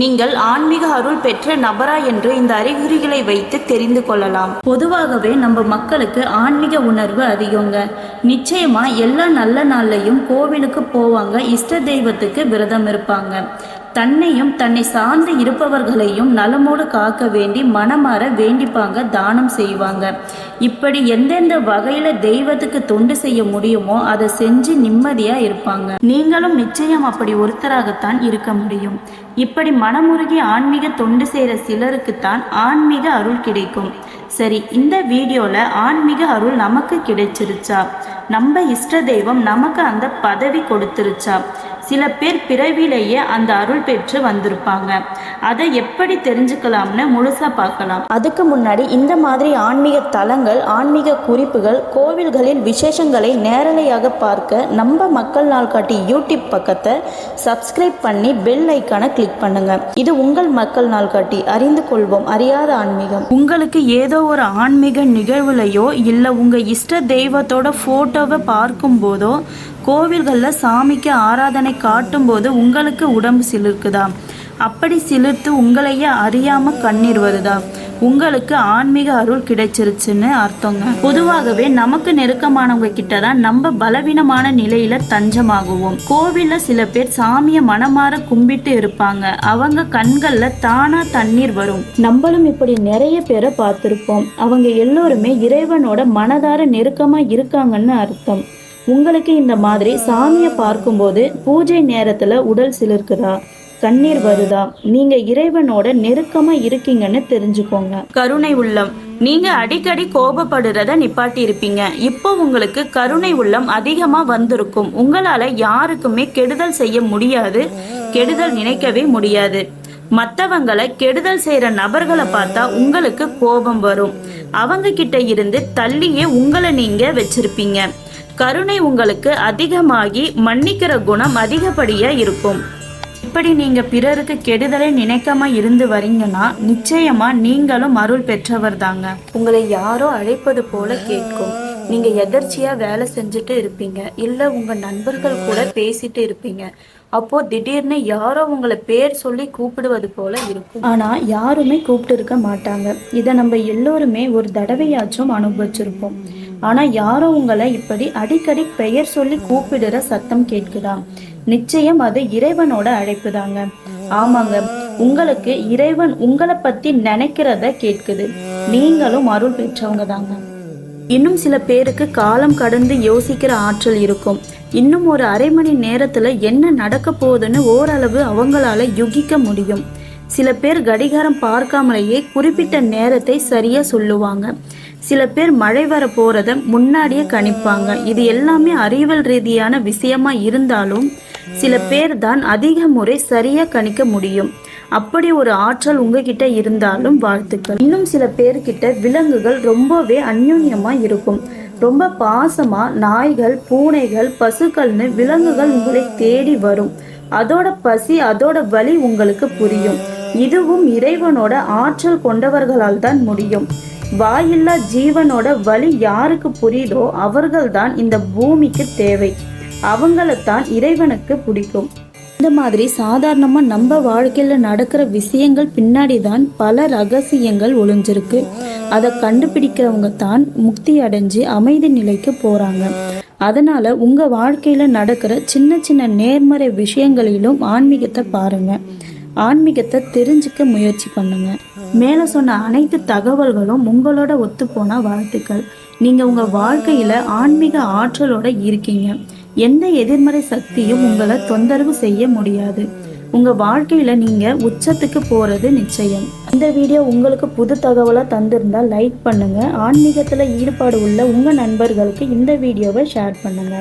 நீங்கள் ஆன்மீக அருள் பெற்ற நபரா என்று இந்த அறிகுறிகளை வைத்து தெரிந்து கொள்ளலாம். பொதுவாகவே நம்ம மக்களுக்கு ஆன்மீக உணர்வு அதிகங்க. நிச்சயமா எல்லா நல்ல நாள்லையும் கோவிலுக்கு போவாங்க இஷ்ட தெய்வத்துக்கு விரதம் இருப்பாங்க. தன்னையும் தன்னை சார்ந்து இருப்பவர்களையும் நலமோடு காக்க வேண்டி மனமாற வேண்டிப்பாங்க தானம் செய்வாங்க. இப்படி எந்தெந்த வகையில தெய்வத்துக்கு தொண்டு செய்ய முடியுமோ அதை செஞ்சு நிம்மதியா இருப்பாங்க. நீங்களும் நிச்சயம் அப்படி ஒருத்தராகத்தான் இருக்க முடியும். இப்படி மனமுருகி ஆன்மீக தொண்டு செய்கிற சிலருக்குத்தான் ஆன்மீக அருள் கிடைக்கும். சரி இந்த வீடியோல ஆன்மீக அருள் நமக்கு கிடைச்சிருச்சா? நம்ம இஷ்ட தெய்வம் நமக்கு அந்த பதவி கொடுத்துருச்சா? சில பேர் பிறவிலேயே அந்த அருள் பெற்று வந்திருப்பாங்க. அதை எப்படி தெரிஞ்சுக்கலாம்னு முழுசா பார்க்கலாம். அதுக்கு முன்னாடி இந்த மாதிரி ஆன்மீக தலங்கள் ஆன்மீக குறிப்புகள் கோவில்களில் விசேஷங்களை நேரலையாக பார்க்க நம்ம மக்கள் நாள் காட்டி யூடியூப் பக்கத்தை சப்ஸ்கிரைப் பண்ணி பெல் ஐக்கானை கிளிக் பண்ணுங்க. இது உங்கள் மக்கள் நாள் காட்டி அறிந்து கொள்வோம் அறியாத ஆன்மீகம். உங்களுக்கு ஏதோ ஒரு ஆன்மீக நிகழ்வுலையோ இல்லை உங்க இஷ்ட தெய்வத்தோட போட்டோவை பார்க்கும் போதோ கோவில்களில் சாமிக்கு ஆராதனை காட்டும் போது உங்களுக்கு உடம்பு சிலிர்க்குதா? அப்படி சிலிர்த்து உங்களையே அறியாமல் கண்ணீர் வருதா? உங்களுக்கு ஆன்மீக அருள் கிடைச்சிருச்சுன்னு அர்த்தங்க. பொதுவாகவே நமக்கு நெருக்கமானவங்க கிட்ட தான் நம்ம பலவீனமான நிலையில தஞ்சமாகுவோம். கோவில்ல சில பேர் சாமிய மனமாற கும்பிட்டு இருப்பாங்க. அவங்க கண்கள்ல தானா தண்ணீர் வரும். நம்மளும் இப்படி நிறைய பேரை பார்த்திருப்போம். அவங்க எல்லோருமே இறைவனோட மனதார நெருக்கமா இருக்காங்கன்னு அர்த்தம். உங்களுக்கு இந்த மாதிரி சாமியை பார்க்கும்போது பூஜை நேரத்துல உடல் சிலிர்க்குதா? கண்ணீர் வருதா? நீங்க இறைவனோட நெருக்கமா இருக்கீங்கன்னு தெரிஞ்சுக்கோங்க. கருணை உள்ளம். நீங்க அடிக்கடி கோபப்படுறத நிப்பாட்டி இருப்பீங்க இப்போ உங்களுக்கு கருணை உள்ளம் அதிகமா வந்திருக்கும். உங்களால யாருக்குமே கெடுதல் செய்ய முடியாது. கெடுதல் நினைக்கவே முடியாது. மற்றவங்களை கெடுதல் செய்யற நபர்களை பார்த்தா உங்களுக்கு கோபம் வரும். அவங்க கிட்ட இருந்து தள்ளியே உங்களை நீங்க வச்சிருப்பீங்க. கருணை உங்களுக்கு அதிகமாகி மன்னிக்கிற குணம் அதிகப்படியா இருக்கும். இப்படி நீங்க பிறருக்கு கெடுதலை நினைக்காம இருந்து வரீங்கன்னா நிச்சயமா நீங்களும் அருள் பெற்றவர் தாங்க. உங்களை யாரோ அழைப்பது போல கேட்கும். நீங்க எதர்ச்சியா வேலை செஞ்சுட்டு இருப்பீங்க. இல்ல உங்க நண்பர்கள் கூட பேசிட்டு இருப்பீங்க. அப்போ திடீர்னு யாரோ உங்களை பேர் சொல்லி கூப்பிடுவது போல இருக்கும். ஆனா யாருமே கூப்பிட்டு இருக்க மாட்டாங்க. இதை நம்ம எல்லோருமே ஒரு தடவையாச்சும் அனுபவிச்சிருப்போம். ஆனா யாரோ உங்களை இப்படி அடிக்கடி பெயர் சொல்லி கூப்பிடுற சத்தம் கேட்குதா? நிச்சயம் அது இறைவனோட அழைப்பு தாங்க ஆமாங்க உங்களுக்கு இறைவன் உங்களை பத்தி நினைக்கிறத கேட்குது. நீங்களும் அருள் பெற்றவங்க தாங்க. இன்னும் சில பேருக்கு காலம் கடந்து யோசிக்கிற ஆற்றல் இருக்கும். இன்னும் ஒரு அரை மணி நேரத்துல என்ன நடக்க போகுதுன்னு ஓரளவு அவங்களால யுகிக்க முடியும். சில பேர் கடிகாரம் பார்க்காமலேயே குறிப்பிட்ட நேரத்தை சரியா சொல்லுவாங்க. சில பேர் மழை வர போறத முன்னாடியே கணிப்பாங்க. இது எல்லாமே அறிவியல் ரீதியான விஷயமா இருந்தாலும் சில பேர் தான் அதிக முறை சரியா கணிக்க முடியும். அப்படி ஒரு ஆற்றல் உங்ககிட்ட இருந்தாலும் வாழ்த்துக்கள். இன்னும் சில பேர்கிட்ட விலங்குகள் ரொம்பவே அந்யோன்யமா இருக்கும். ரொம்ப பாசமா நாய்கள் பூனைகள் பசுக்கள்னு விலங்குகள் உங்களை தேடி வரும். அதோட பசி அதோட வலி உங்களுக்கு புரியும். இதுவும் இறைவனோட ஆற்றல் கொண்டவர்களால் தான் முடியும். வாயில்லா ஜீவனோட வலி யாருக்கு புரியுதோ அவர்கள்தான் இந்த பூமிக்கு தேவை. அவங்களைத்தான் இறைவனுக்கு பிடிக்கும். இந்த மாதிரி சாதாரணமாக நம்ம வாழ்க்கையில் நடக்கிற விஷயங்கள் பின்னாடி தான் பல ரகசியங்கள் ஒளிஞ்சிருக்கு. அதை கண்டுபிடிக்கிறவங்க தான் முக்தி அடைஞ்சு அமைதி நிலைக்கு போகிறாங்க அதனால் உங்கள் வாழ்க்கையில் நடக்கிற சின்ன சின்ன நேர்மறை விஷயங்களிலும் ஆன்மீகத்தை பாருங்கள் ஆன்மீகத்தை தெரிஞ்சுக்க முயற்சி பண்ணுங்க. மேலே சொன்ன அனைத்து தகவல்களும் உங்களோட ஒத்துப்போன வாழ்த்துக்கள். நீங்கள் உங்கள் வாழ்க்கையில் ஆன்மீக ஆற்றலோட இருக்கீங்க. எந்த எதிர்மறை சக்தியும் உங்களை தொந்தரவு செய்ய முடியாது. உங்க வாழ்க்கையில நீங்க உச்சத்துக்கு போறது நிச்சயம். இந்த வீடியோ உங்களுக்கு புது தகவலா தந்திருந்தா லைக் பண்ணுங்க. ஆன்மீகத்துல ஈடுபாடு உள்ள உங்க நண்பர்களுக்கு இந்த வீடியோவை ஷேர் பண்ணுங்க.